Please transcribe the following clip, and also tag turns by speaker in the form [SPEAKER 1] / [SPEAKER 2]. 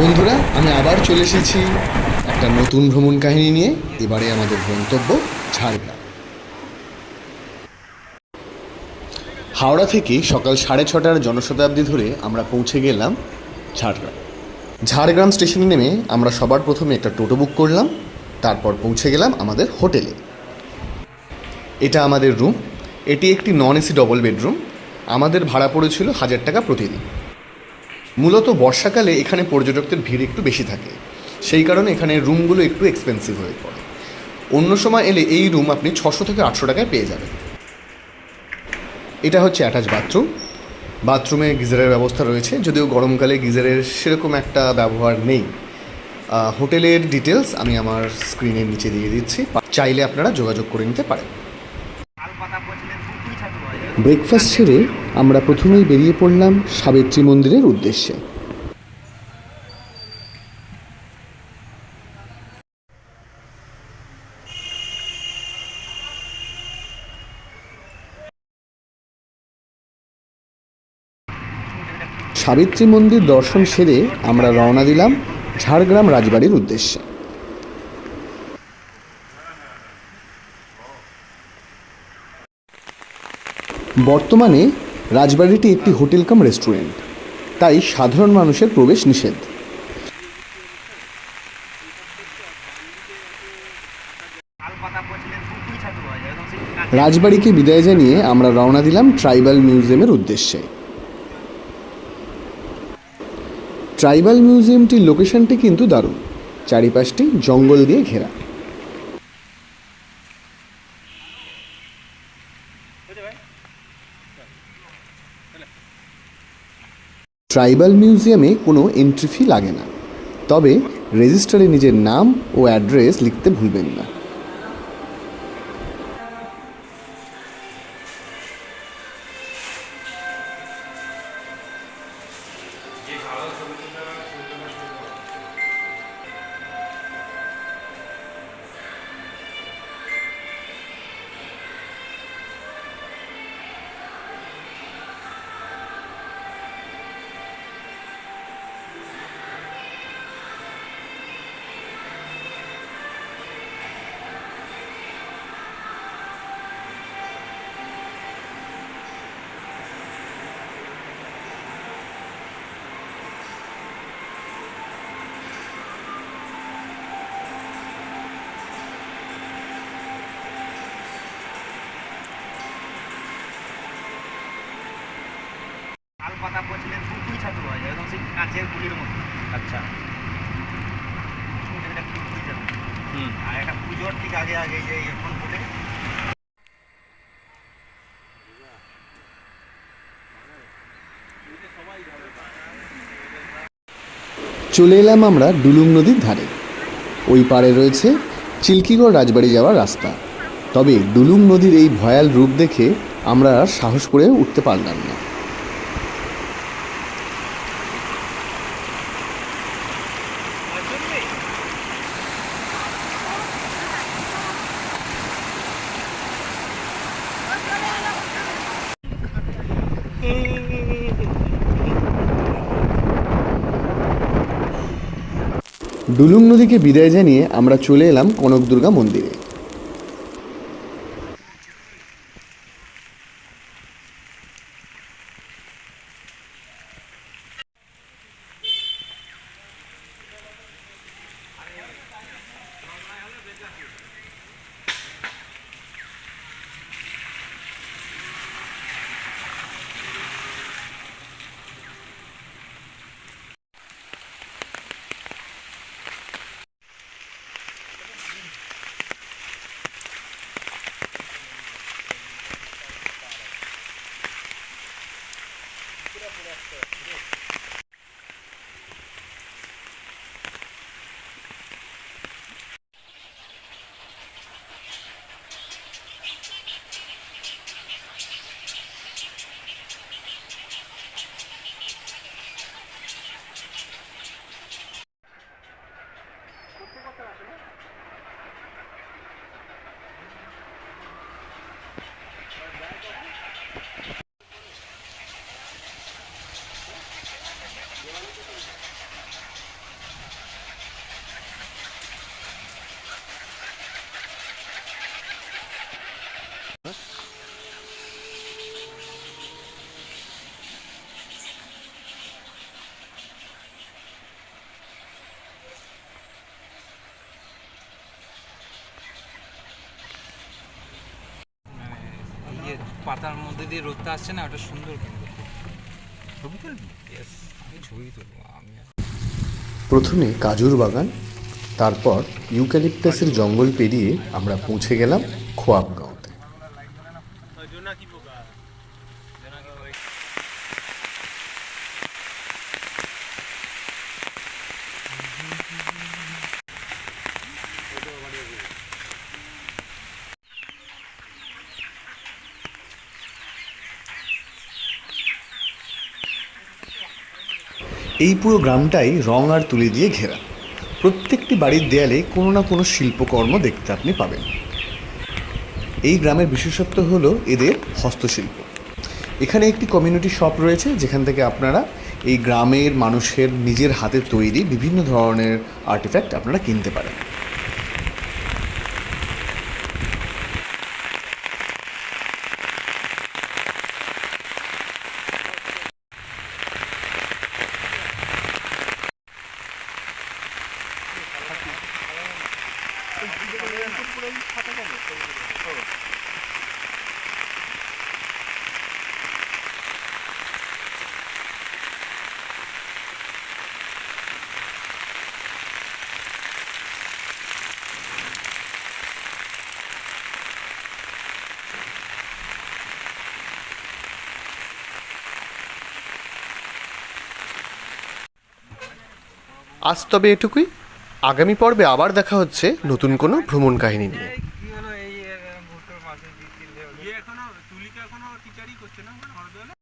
[SPEAKER 1] বন্ধুরা, আমি আবার চলে এসেছি একটা নতুন ভ্রমণ কাহিনী নিয়ে। এবারে আমাদের গন্তব্য ঝাড়গ্রাম। হাওড়া থেকে সকাল সাড়ে ছটার জনশতাব্দী ধরে আমরা পৌঁছে গেলাম ঝাড়গ্রাম। ঝাড়গ্রাম স্টেশনে নেমে আমরা সবার প্রথমে একটা টোটো বুক করলাম, তারপর পৌঁছে গেলাম আমাদের হোটেলে। এটা আমাদের রুম, এটি একটি নন এসি ডবল বেডরুম আমাদের ভাড়া পড়েছিল হাজার টাকা প্রতিদিন। মূলত বর্ষাকালে এখানে পর্যটকদের ভিড় একটু বেশি থাকে। সেই কারণে এখানে রুমগুলো একটু এক্সপেন্সিভ হয়ে পড়ে। অন্য সময় এলে এই রুম আপনি ছশো থেকে আটশো টাকায় পেয়ে যাবেন। এটা হচ্ছে অ্যাটাচ বাথরুম বাথরুমে গিজারের ব্যবস্থা রয়েছে যদিও গরমকালে গিজারের সেরকম একটা ব্যবহার নেই। হোটেলের ডিটেলস আমি আমার স্ক্রিনের নিচে দিয়ে দিচ্ছি। চাইলে আপনারা যোগাযোগ করে নিতে পারেন। ব্রেকফাস্ট সেরে আমরা প্রথমেই বেরিয়ে পড়লাম সাবিত্রী মন্দিরের উদ্দেশ্যে। সাবিত্রী মন্দির দর্শন সেরে আমরা রওনা দিলাম ঝাড়গ্রাম রাজবাড়ির উদ্দেশ্যে। বর্তমানে রাজবাড়িটি একটি হোটেল কাম রেস্টুরেন্ট। তাই সাধারণ মানুষের প্রবেশ নিষেধ। রাজবাড়িকে বিদায় জানিয়ে আমরা রওনা দিলাম ট্রাইবাল মিউজিয়ামের উদ্দেশ্যে। ট্রাইবাল মিউজিয়ামটির লোকেশনটি কিন্তু দারুণ। চারিপাশটি জঙ্গল দিয়ে ঘেরা। ট্রাইবাল মিউজিয়ামে কোনো এন্ট্রি ফি লাগে না। তবে রেজিস্টারে নিজের নাম ও অ্যাড্রেস লিখতে ভুলবেন না।
[SPEAKER 2] পাতা পচলে ফুলকুই ছাতু হয় একদম সেই কাঁচের গুলির মতো।
[SPEAKER 3] আচ্ছা। হুম।
[SPEAKER 2] আর একটা পুজোর ঠিক আগে আগে যে এখন বলে
[SPEAKER 1] চলে এলাম আমরা ডুলুং নদীর ধারে। ওই পারে রয়েছে চিল্কিগড় রাজবাড়ি যাওয়ার রাস্তা। তবে ডুলুং নদীর এই ভয়াল রূপ দেখে আমরা আর সাহস করে উঠতে পারলাম না। ডুলুং নদীকে বিদায় জানিয়ে আমরা চলে এলাম কনক দুর্গা মন্দিরে।
[SPEAKER 3] মধ্যে দিয়ে রোদটা আসছে না ওটা সুন্দর কিন্তু। ছবি তুলবি? ইয়েস আমি ছবি তুলবো আমি
[SPEAKER 1] প্রথমে কাজুর বাগান তারপর ইউক্যালিপটাসের জঙ্গল পেরিয়ে আমরা পৌঁছে গেলাম খোয়াবগাঁওতে এই পুরো গ্রামটাই রং আর তুলি দিয়ে ঘেরা। প্রত্যেকটি বাড়ির দেয়ালে কোনো না কোনো শিল্পকর্ম দেখতে আপনি পাবেন। এই গ্রামের বিশেষত্ব হল এদের হস্তশিল্প। এখানে একটি কমিউনিটি শপ রয়েছে, যেখান থেকে আপনারা এই গ্রামের মানুষের নিজের হাতে তৈরি বিভিন্ন ধরনের আর্টিফ্যাক্ট আপনারা কিনতে পারেন। আজ তবে এটুকুই। আগামী পর্বে আবার দেখা হচ্ছে নতুন কোনো ভ্রমণ কাহিনী নিয়ে।